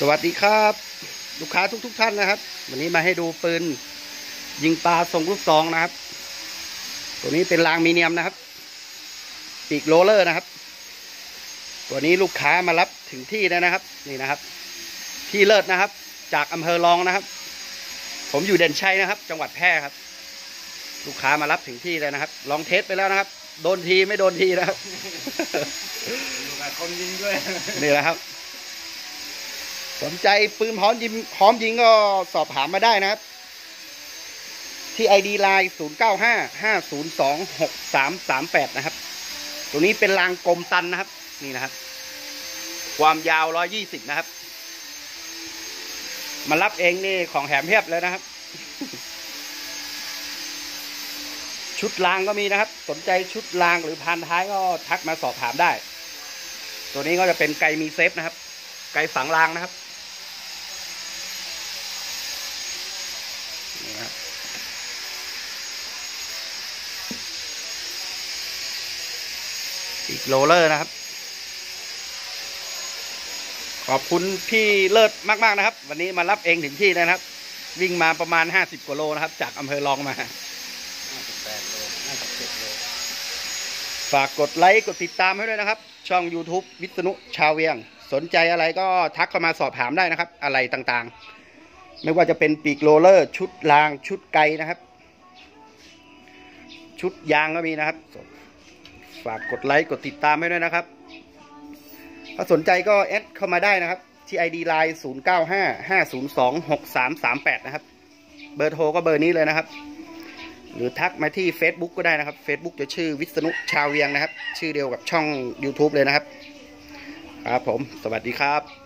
สวัสดีครับ ลูกค้าทุกๆทท่านนะครับ วันนี้มาให้ดูปืน ยิงปลาทรงลูกซองนะครับ ตัวนี้เป็นรางมีเนียมนะครับปีกโรลเลอร์นะครับ ตัวนี้ลูกค้ามารับถึงที่แล้วนะครับ นี่นะครับ ที่เลิศนะครับ จากอำเภอรองนะครับ ผมอยู่เด่นชัยนะครับ จังหวัดแพร่ครับ ลูกค้ามารับถึงที่เลยนะครับ ลองเทสไปแล้วนะครับ โดนทีไม่โดนทีนะครับดูกับคนยิงด้วยนี่แหละครับ สนใจปืนพร้อมยิงพร้อมยิงก็สอบถามมาได้นะครับ ที่ไอ ID Line 0 9 5 5 0 2 6 3 3 8 นะครับ ตัวนี้เป็นรางกลมตันนะครับ นี่นะครับ ความยาว 120 นะครับ มารับเองนี่ของแถมเพียบเลยนะครับ ชุดรางก็มีนะครับ สนใจชุดรางหรือพานท้ายก็ทักมาสอบถามได้ ตัวนี้ก็จะเป็นไกมีเซฟนะครับ ไกฝังรางนะครับ นี่ครับอีกโรลเลอร์นะครับ ขอบคุณพี่เลิศมากๆนะครับ วันนี้มารับเองถึงที่เลยนะครับ วิ่งมาประมาณ50กว่าโลนะครับ จากอำเภอรองมา58โล57โลฝากกดไลค์กดติดตามให้ด้วยนะครับ ช่อง YouTube วิษณุชาวเวียง สนใจอะไรก็ทักเข้ามาสอบถามได้นะครับ อะไรต่างๆ ไม่ว่าจะเป็นปีกโรเลอร์ ชุดรางชุดไกนะครับ ชุดยางก็มีนะครับ ฝากกดไลค์กดติดตามให้ด้วยนะครับ ถ้าสนใจก็แอดเข้ามาได้นะครับ ที่ ID Line 0 9 5 5 0 2 6 3 3 8 นะครับ เบอร์โทรก็เบอร์นี้เลยนะครับ หรือทักมาที่ Facebook ก็ได้นะครับ Facebook จะชื่อวิษณุชาวเวียงนะครับ ชื่อเดียวกับช่อง YouTube เลยนะครับ ครับผม สวัสดีครับ